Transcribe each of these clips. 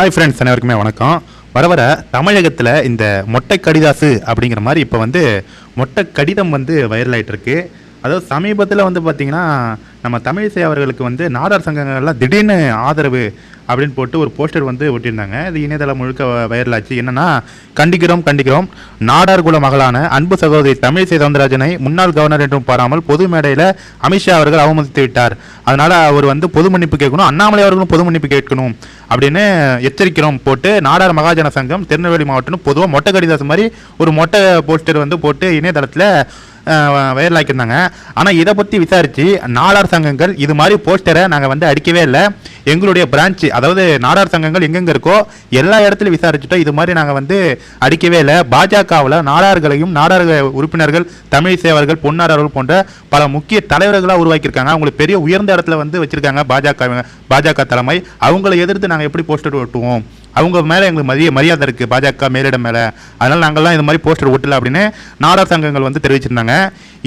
Hi friends அனைவருக்குமே வணக்கம். வர வர தமிழகத்தில் இந்த மொட்டை கடிதாசு அப்படிங்கிற மாதிரி இப்போ வந்து மொட்டை கடிதம் வந்து வைரல் ஆகிட்டுருக்கு அதாவது சமீபத்தில் வந்து பார்த்தீங்கன்னா நம்ம தமிழிசை அவர்களுக்கு வந்து நாடார் சங்கங்கள்லாம் திடீர்னு ஆதரவு அப்படின்னு போட்டு ஒரு போஸ்டர் வந்து ஒட்டியிருந்தாங்க. இது இணையதளம் முழுக்க வைரல் ஆச்சு என்னன்னா கண்டிக்கிறோம் கண்டிக்கிறோம். நாடார் குல மகளான அன்பு சகோதரி தமிழிசை சவுந்தரராஜனை முன்னாள் கவர்னர் என்றும் பாராமல் பொது மேடையில் அமித்ஷா அவர்கள் அவமதித்து விட்டார். அதனால அவர் வந்து பொது மன்னிப்பு கேட்கணும் அண்ணாமலை அவர்களும் பொது மன்னிப்பு கேட்கணும் அப்படின்னு எச்சரிக்கிறோம் போட்டு நாடார் மகாஜன சங்கம் திருநெல்வேலி மாவட்டம் பொதுவாக மொட்டை கடிதாசு மாதிரி ஒரு மொட்டை போஸ்டர் வந்து போட்டு இணையதளத்தில் வைரலாக்கியிருந்தாங்க. ஆனால் இதை பற்றி விசாரித்து நாடார் சங்கங்கள் இது மாதிரி போஸ்டரை நாங்கள் வந்து அடிக்கவே இல்லை. எங்களுடைய பிரான்ச்சு அதாவது நாடார் சங்கங்கள் எங்கெங்க இருக்கோ எல்லா இடத்துலையும் விசாரிச்சுட்டோம். இது மாதிரி நாங்கள் வந்து அடிக்கவே இல்லை. பாஜகவில் நாடார்களையும் நாடார் உறுப்பினர்கள் தமிழ் சேவர்கள் பொன்னாரர்கள் போன்ற பல முக்கிய தலைவர்களாக உருவாக்கியிருக்காங்க. அவங்களுக்கு பெரிய உயர்ந்த இடத்துல வந்து வச்சிருக்காங்க பாஜக பாஜக தலைமை. அவங்களை எதிர்த்து நாங்கள் எப்படி போஸ்டர் ஓட்டுவோம் அவங்க மேலே எங்களுக்கு மதிய மரியாதை இருக்குது பாஜக மேலிடம் மேலே. அதனால் நாங்கள்லாம் இது மாதிரி போஸ்டர் ஒட்டல அப்படின்னு நாடார் சங்கங்கள் வந்து தெரிவிச்சிருந்தாங்க.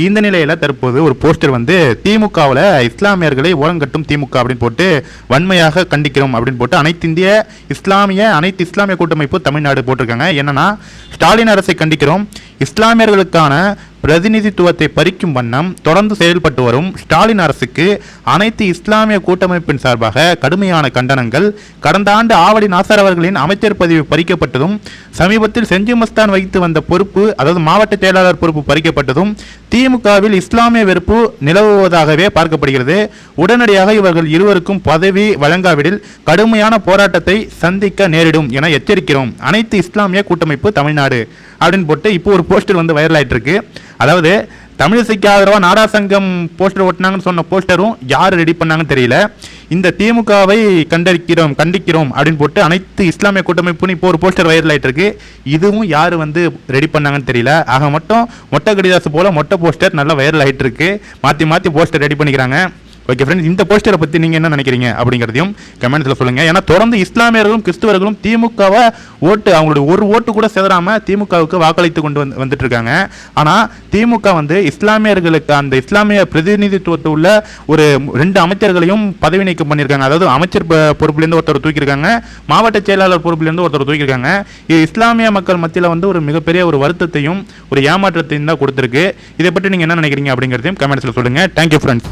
இந்த நிலையில் தற்போது ஒரு போஸ்டர் வந்து திமுகவில் இஸ்லாமியர்களை ஓரங்கட்டும் திமுக அப்படின்னு போட்டு வன்மையாக கண்டிக்கிறோம் அப்படின்னு போட்டு அனைத்து இந்திய இஸ்லாமிய அனைத்து இஸ்லாமிய கூட்டமைப்பு தமிழ்நாடு போட்டிருக்காங்க. என்னன்னா ஸ்டாலின் அரசை கண்டிக்கிறோம். இஸ்லாமியர்களுக்கான பிரதிநிதித்துவத்தை பறிக்கும் வண்ணம் தொடர்ந்து செயல்பட்டு வரும் ஸ்டாலின் அரசுக்கு அனைத்து இஸ்லாமிய கூட்டமைப்பின் சார்பாக கடுமையான கண்டனங்கள். கடந்த ஆண்டு ஆவடி நாசர் அவர்களின் அமைச்சர் பதவி பறிக்கப்பட்டதும் சமீபத்தில் செஞ்சி மஸ்தான் வகித்து வந்த பொறுப்பு அதாவது மாவட்ட செயலாளர் பொறுப்பு பறிக்கப்பட்டதும் திமுகவில் இஸ்லாமிய வெறுப்பு நிலவுவதாகவே பார்க்கப்படுகிறது. உடனடியாக இவர்கள் இருவருக்கும் பதவி வழங்காவிடில் கடுமையான போராட்டத்தை சந்திக்க நேரிடும் என எச்சரிக்கிறோம். அனைத்து இஸ்லாமிய கூட்டமைப்பு தமிழ்நாடு. அப்படின்னு போட்டு இப்போ ஒரு போஸ்டர் வந்து வைரல் ஆயிட்டு இருக்கு அதாவது தமிழிசைக்கு ஆதரவாக நாடா சங்கம் போஸ்டர் ஓட்டினாங்கன்னு சொன்ன போஸ்டரும் யார் ரெடி பண்ணாங்கன்னு தெரியல. இந்த திமுகவை கண்டறிக்கிறோம் கண்டிக்கிறோம் அப்படின்னு போட்டு அனைத்து இஸ்லாமிய கூட்டமைப்புன்னு இப்போ ஒரு போஸ்டர் வைரல் ஆகிட்டு இருக்கு இதுவும் யார் வந்து ரெடி பண்ணாங்கன்னு தெரியல. ஆக மட்டும் மொட்டை கடிதாசு போல் மொட்டை போஸ்டர் நல்லா வைரல் ஆகிட்டு இருக்கு மாற்றி மாற்றி போஸ்டர் ரெடி பண்ணிக்கிறாங்க. ஓகே ஃப்ரெண்ட்ஸ் இந்த போஸ்டரை பற்றி நீங்கள் என்ன நினைக்கிறீங்க அப்படிங்கிறதையும் கமெண்ட்ஸில் சொல்லுங்கள் ஏன்னா தொடர்ந்து இஸ்லாமியர்களும் கிறிஸ்துவர்களும் திமுகவை ஓட்டு அவங்களுடைய ஒரு ஓட்டு கூட செதறாமல் திமுகவுக்கு வாக்களித்து கொண்டு வந்து வந்துட்டு இருக்காங்க ஆனால் திமுக வந்து இஸ்லாமியர்களுக்கு அந்த இஸ்லாமிய பிரதிநிதித்துவத்தை உள்ள ஒரு ரெண்டு அமைச்சர்களையும் பதவி நீக்கம் பண்ணியிருக்காங்க. அதாவது அமைச்சர் பொறுப்புலேருந்து ஒருத்தர் தூக்கியிருக்காங்க. மாவட்ட செயலாளர் பொறுப்புலேருந்து ஒருத்தர் தூக்கியிருக்காங்க. இது இஸ்லாமிய மக்கள் மத்தியில் வந்து ஒரு மிகப்பெரிய ஒரு வருத்தத்தையும் ஒரு ஏமாற்றத்தையும் தான் கொடுத்துருக்கு. இதை பற்றி நீங்கள் என்ன நினைக்கிறீங்க அப்படிங்கிறதையும் கமெண்ட்ஸில் சொல்லுங்கள் தேங்க்யூ ஃப்ரெண்ட்ஸ்